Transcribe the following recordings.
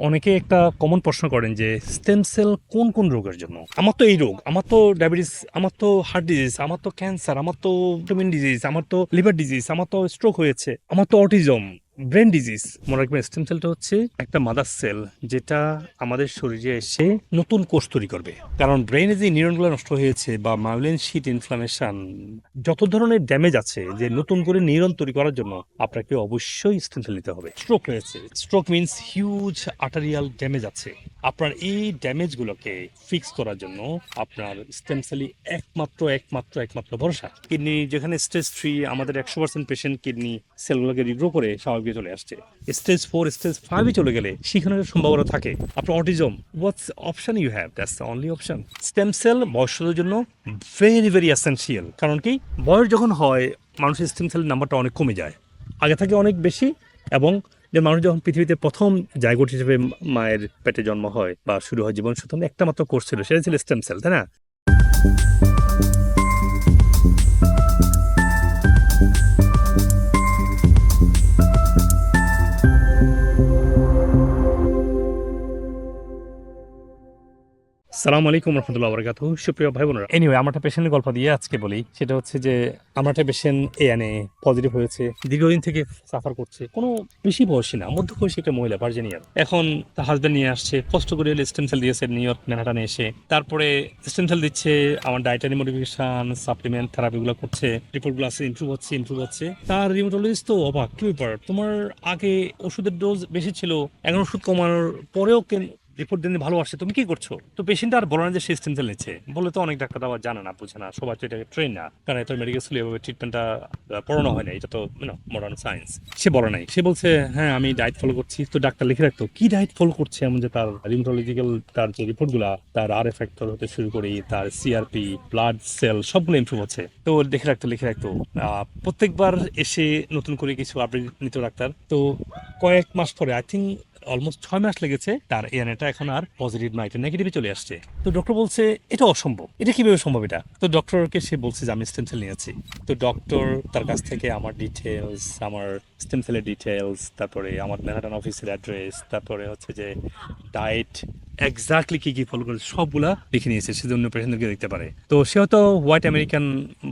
অনেকে একটা কমন প্রশ্ন করেন যে স্টেম সেল কোন কোন রোগের জন্য? আমার তো এই রোগ, আমার তো ডায়াবেটিস আমার তো হার্ট ডিজিজ আমার তো ক্যান্সার আমার তো ভিটামিন ডিজিজ আমার তো লিভার ডিজিজ আমার তো স্ট্রোক হয়েছে, আমার তো অটিজম ব্রেন ডিজিজ মনে রাখবেন স্টেম সেলটা হচ্ছে একটা মাদার সেল যেটা আমাদের শরীরে এসে নতুন কোষ তৈরি করবে। কারণ ব্রেনে যে নিউরনগুলো নষ্ট হয়েছে বা মাউলেন শিট ইনফ্লামেশন যত ধরনের ড্যামেজ আছে যে নতুন করে নিউরন তৈরি করার জন্য আপনাকে অবশ্যই স্টেম সেল নিতে হবে। স্ট্রোক হয়েছে stroke means huge arterial damage আছে। আপনার এই ড্যামেজগুলোকে ফিক্স করার জন্য আপনার স্টেম সেলই একমাত্র একমাত্র একমাত্র ভরসা। কিডনি যেখানে স্টেজ থ্রি আমাদের একশো পার্সেন্ট পেশেন্ট কিডনি সেলগুলোকে রিগ্রো করে স্বাভাবিক চলে আসছে। স্টেজ ফোর স্টেজ ফাইভে চলে গেলে সেখানে সম্ভাবনা থাকে। আপনার autism what's option you have that's the only option stem cell বয়সদের জন্য ভেরি ভেরি এসেন্সিয়াল কারণ কি? বয়স যখন হয়, মানুষের স্টেম সেলের নাম্বারটা অনেক কমে যায়। আগে থেকে অনেক বেশি এবং যে মানুষ যখন পৃথিবীতে প্রথম জায়গোট হিসেবে মায়ের পেটে জন্ম হয় বা শুরু হয় জীবন একটা মাত্র কোর্স ছিল, সেটা ছিল স্টেম সেল তাই না? সালাম আলাইকুম রহমতুল্লাহ বরকাত সুপ্রিয় ভাই বোনেরা এনিওয়ে আমার একটা পেশেন্টের গল্প দিয়ে আজকে বলি। সেটা হচ্ছে যে, আমার একটা পেশেন্ট এএনএ পজিটিভ হয়েছে, দীর্ঘদিন থেকে সাফার করছে। কোনো বেশি বয়সী না মধ্য বয়সী একটা মহিলা ভার্জিনিয়ার এখন তার হাজব্যান্ড নিয়ে আসছে, কষ্ট করে স্টেম সেল দিয়েছে নিউ ইয়র্ক ম্যানহাটানে এসে। তারপরে স্টেম দিচ্ছে, আমার ডায়েটারি মডিফিকেশন সাপ্লিমেন্ট থেরাপিগুলো করছে। রিপোর্টগুলো আছে ইমপ্রুভ হচ্ছে ইমপ্রুভ হচ্ছে। তার রিমোটোলজিস্ট তো অবাক, কি ব্যাপার? তোমার আগে ওষুধের ডোজ বেশি ছিল, এখন ওষুধ কমানোর পরেও রিপোর্ট দিনে ভালো আসছে তুমি কি করছ? তো পেশেন্ট আর বলে না যে সে স্টেম সেল নিচ্ছে। বলে তো অনেক ডাক্তার আবার জানে না, বুঝে না, সবার তো এটা ট্রেন না। কারণ এটা মেডিকেল স্কুলে এভাবে ট্রিটমেন্টটা পড়ানো হয় না, এটা তো মডার্ন সায়েন্স সে বলে নাই। সে বলছে হ্যাঁ আমি ডায়েট ফলো করছি। তো ডাক্তার লিখে রাখতো, কি ডায়েট ফলো করছে? এমন যে তার রিমোটোলজিক্যাল তার যে রিপোর্টগুলা তার আর ফ্যাক্টর হতে শুরু করি, তার সিআরপি ব্লাড সেল সবগুলো ইমপ্রুভ হচ্ছে। তো দেখে রাখতো, লিখে রাখতো। প্রত্যেকবার এসে নতুন করে কিছু আপডেট নিত ডাক্তার। তো কয়েক মাস পরে আই থিঙ্ক অলমোস্ট ছয় মাস লেগেছে তার এএনএটা এখন আর পজিটিভ না এটা নেগেটিভে চলে আসছে। তো ডক্টর বলছে, এটা অসম্ভব। এটা কীভাবে সম্ভব এটা? তো ডক্টরকে সে বলছে যে, আমি স্টেম সেল নিয়েছি। তো ডক্টর তার কাছ থেকে আমার ডিটেলস আমার স্টেম সেলের ডিটেলস তারপরে আমার ম্যানাটান অফিসের অ্যাড্রেস তারপরে হচ্ছে যে ডায়েট এক্স্যাক্টলি কি কি ফলো করে সবগুলা লিখে নিয়েছে। সেজন্য পেশেন্টদেরকে দেখতে পারে। তো সে হয়তো হোয়াইট আমেরিকান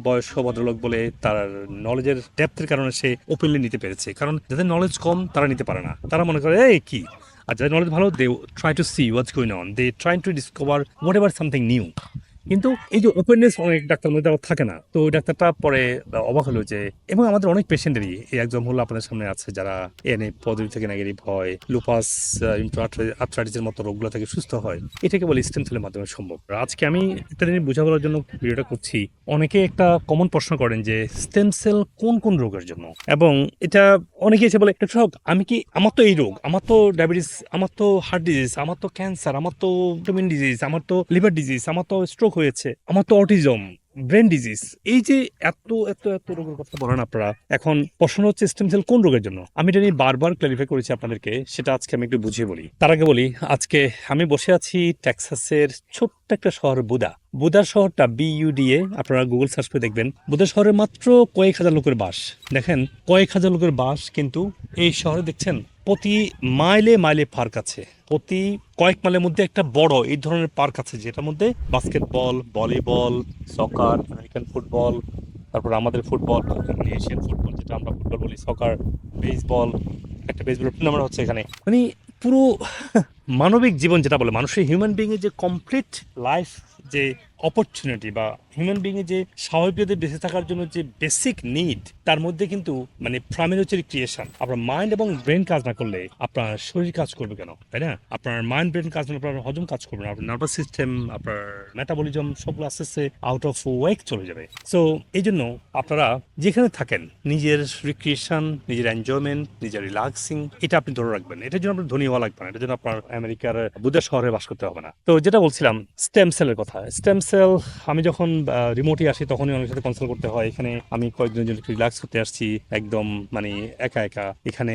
বয়স্ক ভদ্রলোক বলে তার নলেজের ডেপথের কারণে সে ওপেনলি নিতে পেরেছে। কারণ যাদের নলেজ কম, তারা নিতে পারে না। তারা মনে করে, এই কি? আর যাদের নলেজ ভালো they try to see what's going on they try to discover whatever something new কিন্তু এই যে ওপেননেস অনেক ডাক্তার মধ্যে থাকে না। তো ডাক্তারটা পরে অবাক হলো যে, এবং আমাদের অনেক পেশেন্টেরই এই একজন হলো আপনাদের সামনে আছে যারা এনে পজিটিভ থেকে নেগেটিভ হয় লুপাস আর্থ্রাইটিসের মতো রোগগুলো থেকে সুস্থ হয়। এটাকে বলে স্টেম সেলের মাধ্যমে সম্ভব। আজকে আমি একটা জিনিস বোঝা বলার জন্য ভিডিওটা করছি। অনেকে একটা কমন প্রশ্ন করেন যে স্টেম সেল কোন কোন রোগের জন্য? এবং এটা অনেকে এসে বলে সব, আমি কি, আমার তো এই রোগ, আমার তো ডায়াবেটিস আমার তো হার্ট ডিজিজ আমার তো ক্যান্সার আমার তো ভিটামিন ডিজিজ আমার তো লিভার ডিজিজ আমার তো স্ট্রোক হয়েছে। আমার তো অটিজম ব্রেন ডিজিজ এই যে এত এত এত রোগের কথা বলেন আপনারা, এখন প্রশ্ন হচ্ছে স্টেম সেল কোন রোগের জন্য? আমি এটা নিয়ে বারবার ক্লারিফাই করেছি আপনাদেরকে, সেটা আজকে আমি একটু বুঝিয়ে বলি। তার আগে বলি, আজকে আমি বসে আছি টেক্সাসের ছোট্ট একটা শহর, বুদা। বুদা শহরটা বিইউডিএ আপনারা গুগল সার্চ করে দেখবেন। বুদা শহরে মাত্র কয়েক হাজার লোকের বাস। দেখেন, কয়েক হাজার লোকের বাস কিন্তু এই শহরে দেখছেন? প্রতি মাইলে মাইলে পার্ক আছে। প্রতি কয়েক মাইলের মধ্যে একটা বড়, এই ধরনের পার্ক আছে যেটার মধ্যে basketball, volleyball, soccer, American football, তারপর আমাদের ফুটবল এশিয়ান ফুটবল, যেটা আমরা ফুটবল বলি, সকার, বেসবল, একটা বেসবল টুর্নামেন্ট হচ্ছে এখানে। মানে পুরো মানবিক জীবন যেটা বলে, মানুষের হিউম্যান বিং এর যে কমপ্লিট লাইফ যে অপরচুনিটি বা হিউম্যান বিং এর যে স্বাভাবিকভাবে বেঁচে থাকার জন্য যে বেসিক নিড তার মধ্যে কিন্তু মানে প্রাইমারি হচ্ছে ক্রিয়েশন আপনার মাইন্ড এবং ব্রেন কাজ না করলে আপনার শরীর কাজ করবে কেন? তাই না? আপনার মাইন্ড ব্রেন কাজ না আপনার হজম কাজ করবে না। আপনার নার্ভাস সিস্টেম আপনার মেটাবলিজম সবগুলো আস্তে আস্তে আউট অফ ওয়েক চলে যাবে। সো এই জন্য আপনারা যেখানে থাকেন, নিজের রিক্রিয়েশন নিজের এনজয়মেন্ট নিজের রিল্যাক্সিং এটা আপনি ধরে রাখবেন। এটার জন্য আপনার ধনী হওয়া লাগবে না। এটার জন্য আপনার আমেরিকার বুধা শহরে বাস করতে হবে না। তো যেটা বলছিলাম স্টেম সেলের কথা। স্টেম আমি যখন রিমোটে আসি তখনই অনেক সাথে কনসাল করতে হয়। এখানে আমি কয়েকজন রিল্যাক্স করতে আসছি, একদম মানে একা একা। এখানে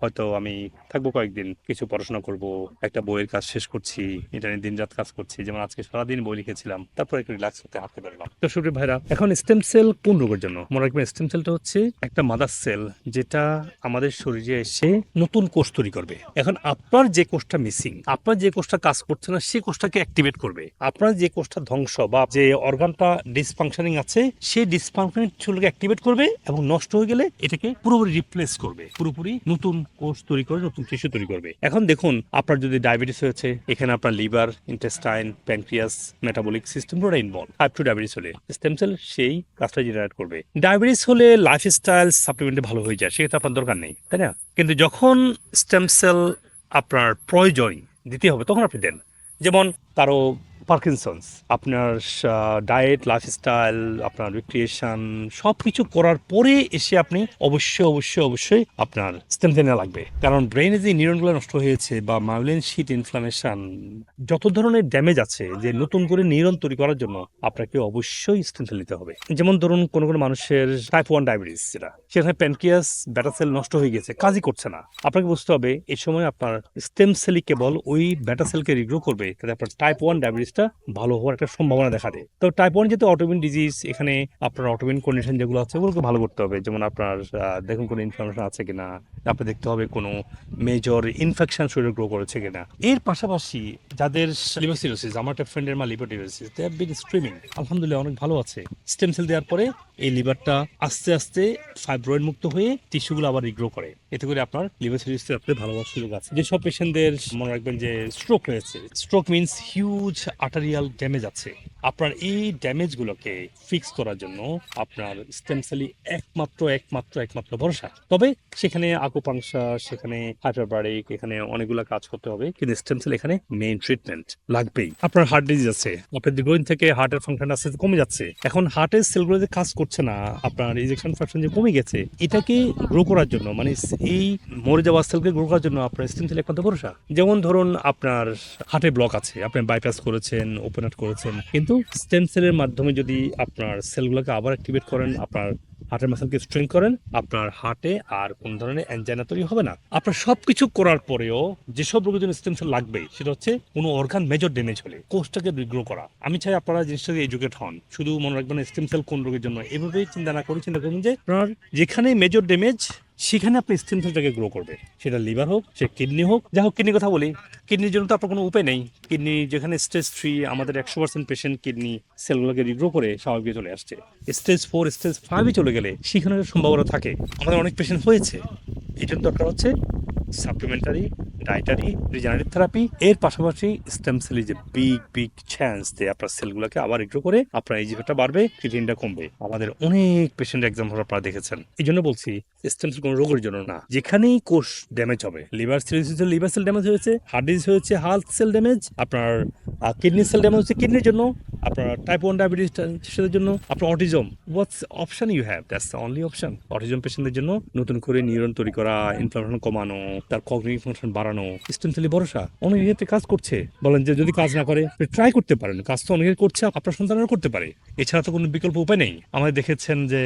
হয়তো আমি থাকব কয়েকদিন, কিছু পড়াশোনা করব, একটা বইয়ের কাজ শেষ করছি ইন্টারনেট দিন রাত কাজ করছি, যেমন আজকে সারাদিন বই লিখেছিলাম, তারপর একটু রিল্যাক্স হতে হাঁটতে পারলাম। তো সুপ্রিয় ভাইরা, এখন স্টেম সেল কোন রোগের জন্য? মনে রাখবেন স্টেম সেলটা হচ্ছে একটা মাদার সেল যেটা আমাদের শরীরে এসে নতুন কোষ তৈরি করবে। এখন আপনার যে কোষটা মিসিং আপনার যে কোষটা কাজ করছে না সেই কোষটাকে অ্যাক্টিভেট করবে। আপনার যে কোষটা ধ্বংস বা যে অর্গানটা ডিসফাংশনিং আছে, সেই ডিসফাংশনিং সেগুলোকে অ্যাক্টিভেট করবে এবং নষ্ট হয়ে গেলে এটাকে পুরোপুরি রিপ্লেস করবে। পুরোপুরি নতুন কোষ তৈরি করে, নতুন টিস্যু তৈরি করবে। এখন দেখুন, আপনার যদি ডায়াবেটিস হয়েছে, এখানে আপনার liver intestine pancreas metabolic system পুরোটা ইনভলভ টাইপ টু ডায়াবেটিস হলে স্টেম সেল সেই কাজটা জেনারেট করবে। ডায়াবেটিস হলে লাইফস্টাইল সাপ্লিমেন্টে ভালো হয়ে যায় সেটা আপনার দরকার নেই, তাই না? কিন্তু যখন স্টেম সেল আপনার প্রয়োজন, দিতে হবে, তখন আপনি দেন। যেমন কারও পার্কিনসন্স আপনার ডায়েট লাইফস্টাইল আপনার রিক্রিয়েশন সব কিছু করার পরে এসে আপনি অবশ্যই অবশ্যই অবশ্যই আপনার স্টেম নেওয়া লাগবে। কারণ ব্রেনে যে নিউরনগুলো নষ্ট হয়েছে বা মাইলিন শিট ইনফ্লামেশন যত ধরনের ড্যামেজ আছে যে নতুন করে নিউরন তৈরি করার জন্য আপনাকে অবশ্যই স্টেম নিতে হবে। যেমন ধরুন, কোনো কোনো মানুষের টাইপ ওয়ান ডায়াবেটিস যেটা, সেখানে প্যানক্রিয়াস ব্যাটা সেল নষ্ট হয়ে গেছে, কাজই করছে না। আপনাকে বুঝতে হবে এই সময় আপনার স্টেম সেলই কেবল ওই ব্যাটা সেলকে রিগ্রো করবে, তাতে আপনার টাইপ ওয়ান ডায়াবেটিসটা ভালো হওয়ার একটা সম্ভাবনা দেখা দেয়। তো টাইপ ওয়ান যেহেতু অটোমিন ডিজিজ এখানে আপনার অটোমিন কন্ডিশন যেগুলো আছে, ওগুলোকে ভালো করতে হবে। যেমন আপনার দেখুন কোনো ইনফরমেশন আছে কিনা, তারপরে দেখতে হবে কোনো মেজর ইনফেকশন শরীরে গ্রো করেছে কিনা। এর পাশাপাশি যাদের লিভারসিরোসিস, আমার একটা ফ্রেন্ডের মা লিভারটিরোসিস দে হ্যাভ বিন স্ট্রিমিং আলহামদুলিল্লাহ অনেক ভালো আছে। স্টেম সেল দেওয়ার পরে এই লিভারটা আস্তে আস্তে ফাইব্রয়েড মুক্ত হয়ে টিস্যুগুলো আবার রিগ্রো করে। এতে করে আপনার লিভার সিরিজতে আপনি ভালো সুযোগ আছে। যেসব পেশেন্টদের মনে রাখবেন যে স্ট্রোক হয়েছে stroke means huge arterial damage আছে। আপনার এই ড্যামেজগুলোকে ফিক্স করার জন্য আপনার স্টেম সেলই একমাত্র একমাত্র একমাত্র ভরসা। তবে সেখানে আকুপাংশা সেখানে হাইপারবারিক এখানে অনেকগুলো কাজ করতে হবে, কিন্তু স্টেম সেল এখানে মেইন ট্রিটমেন্ট লাগবেই। আপনার হার্ট ডিজিজ আছে, আপনার দীর্ঘদিন থেকে হার্টের ফাংশন আস্তে আস্তে কমে যাচ্ছে। এখন হার্টের সেলগুলো যে কাজ করছে না, আপনার ইজেকশন ফাংশন যে কমে গেছে, এটাকে গ্রো করার জন্য মানে এই মরে যাওয়া সেলকে গ্রো করার জন্য আপনার স্টেম সেল একমাত্র ভরসা। যেমন ধরুন আপনার হার্টে ব্লক আছে, আপনি বাইপাস করেছেন ওপেন হার্ট করেছেন। কিন্তু স্টেম সেলের মাধ্যমে যদি আপনার সেলগুলোকে আবার অ্যাক্টিভেট করেন, আপনার হার্টের মাসেলকে স্ট্রেং করেন, আপনার হার্টে আর কোন ধরনের অ্যাঞ্জাইনা তৈরি হবে না। আপনার সবকিছু করার পরেও যেসব রোগের জন্য স্টেম সেল লাগবে, সেটা হচ্ছে কোনো অর্গান মেজর ড্যামেজ হলে, কোষটাকে রিগ্রো করা। আমি চাই আপনারা জিনিসটাকে এডুকেট হন। শুধু মনে রাখবেন স্টেম সেল কোন রোগের জন্য। এভাবেই চিন্তা না করে চিন্তা করুন যে আপনার যেখানে মেজর ড্যামেজ সেখানে আপনি স্টেম সেলটাকে গ্রো করবে সেটা লিভার হোক, সে কিডনি হোক, যা হোক কিডনির কথা বলি। কিডনির জন্য তো আপনার কোনো উপায় নেই। কিডনি যেখানে স্টেজ থ্রি আমাদের একশো পার্সেন্ট পেশেন্ট কিডনি সেলগুলোকে রিগ্রো করে স্বাভাবিক চলে আসছে। স্টেজ ফোর স্টেজ ফাইভে চলে গেলে সেখানে সম্ভাবনা থাকে। আমাদের অনেক পেশেন্ট হয়েছে। এই জন্য দরকার হচ্ছে। সাপ্লিমেন্টারি ডায়েটারি রিজেনারেটিভ থেরাপি এর পাশাপাশি স্টেম সেল যে বিগ বিগ চান্স দিয়ে আপনার সেলগুলোকে আবার রিগ্রো করে আপনার এই জিনিসটা বাড়বে ক্রিটিনটা কমবে। আমাদের অনেক পেশেন্ট এক্সাম্পল আপনারা দেখেছেন। এই জন্য বলছি স্টেম সেল কোনো রোগের জন্য না। যেখানেই কোষ ড্যামেজ হবে liver cirrhosis liver cell damage হয়েছে হার্ট ডিজিজ হয়েছে হার্ট সেল ড্যামেজ আপনার কিডনি সেল ড্যামেজ হচ্ছে কিডনির জন্য আপনার টাইপ ওয়ান ডায়াবেটিস সেটার জন্য আপনার autism what's option you have that's the only option autism পেশেন্টদের জন্য নতুন করে নিউরন তৈরি করা ইনফ্লামেশন কমানো, তার কগনিটিভ ফাংশন বাড়ানো স্টেম সেলে ভরসা। অনেক ইয়েতে কাজ করছে। বলেন যে যদি কাজ না করে ট্রাই করতে পারেন। কাজ তো অনেকে করছে, আপনার সন্তানরা করতে পারে। এছাড়া তো কোনো বিকল্প উপায় নেই। আমাদের দেখেছেন যে,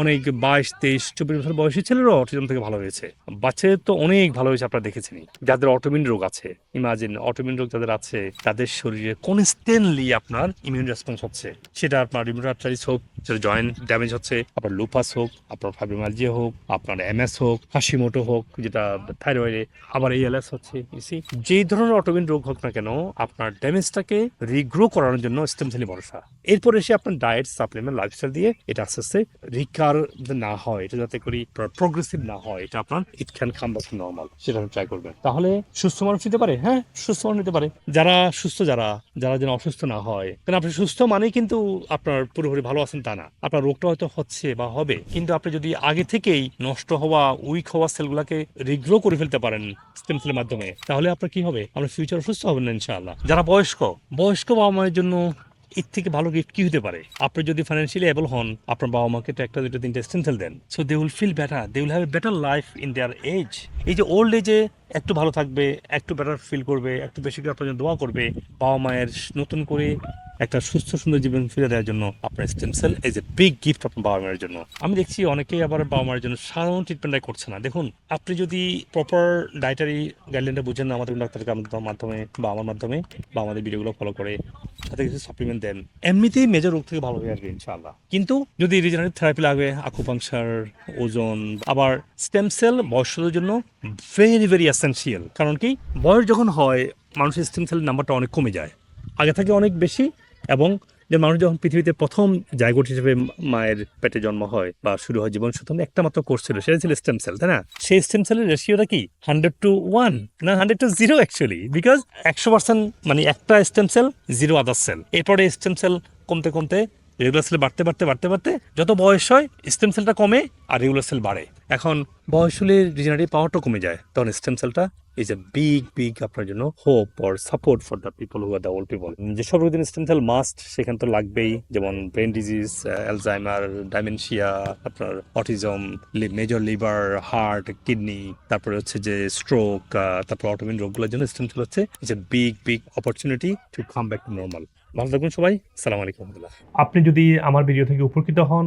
অনেক বাইশ, তেইশ, চব্বিশ বছর বয়সী ছেলেরাও অটিজম থেকে ভালো হয়েছে। বাচ্চাদের তো অনেক ভালো হয়েছে, আপনারা দেখেছেনই। যাদের অটোমিন রোগ আছে ইমাজিন অটোমিন রোগ যাদের আছে, তাদের শরীরে কনস্ট্যান্টলি আপনার ইমিউন রেসপন্স হচ্ছে। সেটা আপনার রিমোটাইটিস হোক সেটা জয়েন্ট ড্যামেজ হচ্ছে। আপনার লুপাস হোক, আপনার হোক, আপনার এমএস হোক হোক, যেটা থাইরয়েডে আবার এএলএস হচ্ছে ইসি ধরনের অটোমিন রোগ হোক না কেন, আপনার ড্যামেজটাকে রিগ্রো করানোর জন্য ভরসা। এসে আপনার ডায়েট সাপ্লিমেন্ট লাইফস্টাইল দিয়ে এটা আস্তে আস্তে রিকার না হয়, এটা যাতে করি প্রোগ্রেসিভ না হয়, এটা আপনার it can come back normal সেটা ট্রাই করবেন। তাহলে সুস্থ মানুষ নিতে পারে হ্যাঁ? সুস্থ মানুষ নিতে পারে। যারা সুস্থ, যারা যারা যেন অসুস্থ না হয়, কারণ আপনি সুস্থ মানেই কিন্তু আপনার পুরোপুরি ভালো আছেন তা না। আপনার রোগটা হয়তো হচ্ছে বা হবে, কিন্তু আপনি যদি আগে থেকেই নষ্ট হওয়া, উইক হওয়া সেলগুলোকে রিগ্রো করে ফেলতে পারেন স্টেম সেলের মাধ্যমে, তাহলে আপনার কি হবে? আপনার ফিউচার সুস্থ হবেন না ইনশাআল্লাহ। যারা বয়স্ক বয়স্ক বাবা মায়ের জন্য এর থেকে ভালো গিফট কি হতে পারে? আপনি যদি ফাইন্যান্সিয়ালি এবল হন, আপনার বাবা মাকে একটা দুটো তিনটে stem cell then. So they will feel better they will have a better life in their age এই যে ওল্ড এজে একটু ভালো থাকবে, একটু বেটার ফিল করবে, একটু বেশি করে আপনার জন্য দোয়া করবে, বাবা মায়ের নতুন করে একটা সুস্থ, সুন্দর জীবন ফিরে দেওয়ার জন্য আপনার stem cell as a big gift আপনার বাবা মায়ের জন্য। আমি দেখছি অনেকেই আবার বাবা মায়ের জন্য সাধারণ ট্রিটমেন্টটাই করছে না। দেখুন, আপনি যদি প্রপার ডায়েটারি গাইডলাইনটা বুঝেন না আমাদের ডাক্তারের মাধ্যমে বা আমার মাধ্যমে বা আমাদের ভিডিওগুলো ফলো করে সাথে কিছু সাপ্লিমেন্ট দেন। এমনিতেই মেজর রোগ থেকে ভালো হয়ে আসবে ইনশাআল্লাহ। কিন্তু যদি রিজেনারেটিভ থেরাপি লাগবে আকুপাংশার ওজন, আবার স্টেম সেল বয়সদের জন্য ভেরি ভেরি এসেন্সিয়াল কারণ কি, বয়স যখন হয়, মানুষের স্টেম সেলের নাম্বারটা অনেক কমে যায়। আগে থেকে অনেক বেশি এবং যে মানুষ যখন পৃথিবীতে প্রথম জায়গোট হিসেবে মায়ের পেটে জন্ম হয় বা শুরু হয় জীবন তখন একটা মাত্র কোর্স ছিল, সেটা ছিল স্টেম সেল তাই না? সেই স্টেম সেলের রেশিওটা কি? হান্ড্রেড টু ওয়ান না hundred to zero actually because একশো পার্সেন্ট মানে একটা stem cell zero other cell এরপরে স্টেম সেল কমতে কমতে রেগুলার সেল বাড়তে বাড়তে বাড়তে বাড়তে যত বয়স হয় স্টেম সেলটা কমে আর রেগুলার সেল বাড়ে। এখন বয়স হলে রিজেনারেটিভ পাওয়ারটা কমে যায়, তখন স্টেম সেলটা ইজ এ বিগ বিগ আপনার জন্য hope or support for the people who are the old people যেসব স্টেম সেল মাস্ট সেখান তো লাগবেই। যেমন ব্রেন ডিজিজ অ্যালজাইমার ডাইমেনশিয়া আপনার autism major liver heart kidney তারপরে হচ্ছে যে স্ট্রোক তারপর অটোমিন রোগগুলোর জন্য স্টেম সেল হচ্ছে। Is a big big opportunity to come back to normal ভালো থাকবেন সবাই। সালাম আলাইকুম আপনি যদি আমার ভিডিও থেকে উপকৃত হন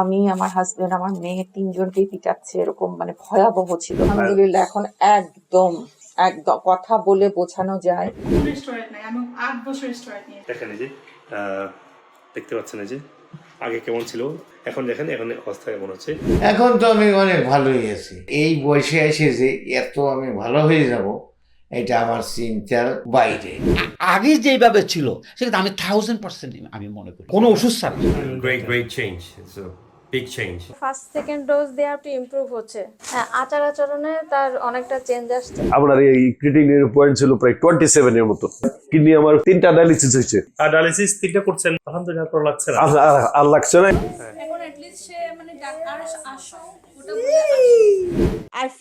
আমি আমার হাজবেন্ড আমার মেয়ে তিনজনকেই পিটাচ্ছে এরকম মানে ভয়াবহ ছিল। আলহামদুলিল্লাহ এখন একদম একদম কথা বলে বোঝানো যায়। দেখেন এই যে দেখতে পাচ্ছেন এই যে আগে কেমন ছিল এখন দেখেন এখন অবস্থা কেমন হচ্ছে। এখন তো আমি অনেক ভালোই আছি। এই বয়সে এসে যে এত আমি ভালো হয়ে যাব এটা আমার চিন্তার বাইরে। আগে যেভাবে ছিল সেটা আমি থাউজেন্ড পার্সেন্ট আমি মনে করি। কোনো ওষুধ ছাড়া। Change. It's a big change. First second dose দেওয়ার একটু ইমপ্রুভ হচ্ছে। হ্যাঁ আচার আচরণে তার অনেকটা চেঞ্জ আসছে। আপনার এই ক্রিটিনের পয়েন্ট ছিল প্রায় টোয়েন্টি সেভেন এর মতো। কিডনি আমার তিনটা ডায়ালিসিস হয়েছে। আর ডায়ালিসিস তিনটা করছেন। আলহামদুলিল্লাহ ভালো লাগছে না। আর- লাগছে না। এখন সে মানে ডাক্তার আসো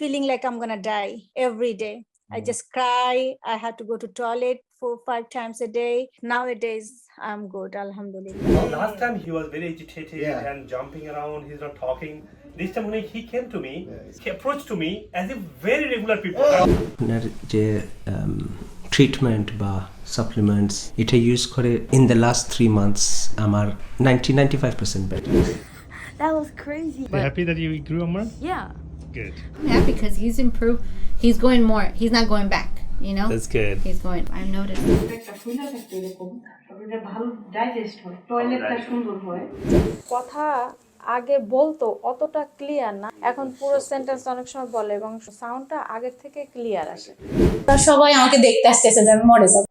feeling like I'm gonna die every day. I just cry. I had to go to toilet four, five times a day. Nowadays, I'm good, alhamdulillah. Last time he was very agitated Yeah. and jumping around. He's not talking. This time when he came to me, he approached to me as if very regular people. আপনার যে treatment বা supplements এটা use করে in the last three months আমার ninety ninety five percent better That was crazy. happy that you grew, Amar? Yeah. Good. I'm happy because he's improved. He's going more. He's not going back. You know. That's good. He's going. I've noticed. ভালো digest হয় টয়লেটটা সুন্দর হয় কথা আগে বলতো অতটা clear না এখন পুরো সেন্টেন্স অনেক সময় বলে এবং সাউন্ডটা আগের থেকে ক্লিয়ার আসে সবাই আমাকে দেখতে আসতেছে যে আমি মরে যাব